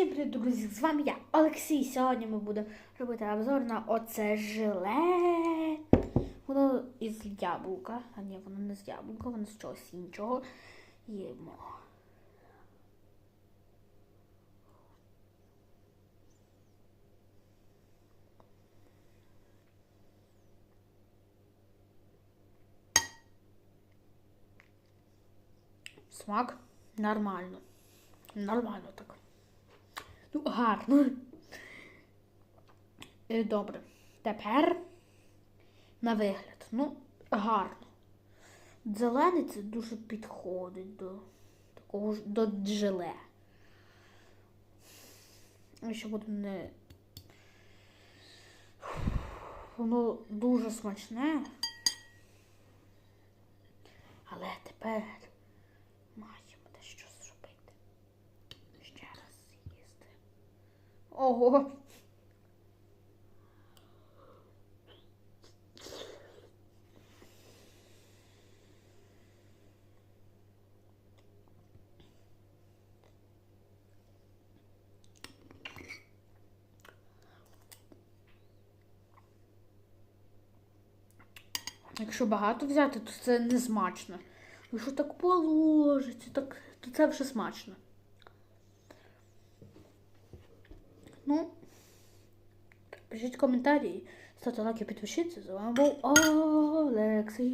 Всім привіт, друзі! З вами я, Олексій. Сьогодні ми будемо робити обзор на оце желе. Воно із яблука. А ні, воно не з яблука, воно з чогось іншого. Їмо. Смак нормально. Нормально так. Ну, гарно. Е, Добре. Тепер на вигляд. Ну, гарно. Зелений це дуже підходить до такого ж до желе. І Ще буде не. Воно дуже смачне. Але тепер Ого. Якщо багато взяти, то це не смачно. Якщо так положиться, так, то це вже смачно. Ну, пишіть коментарі, ставте лайки, підпишіться. З вами був Олексій.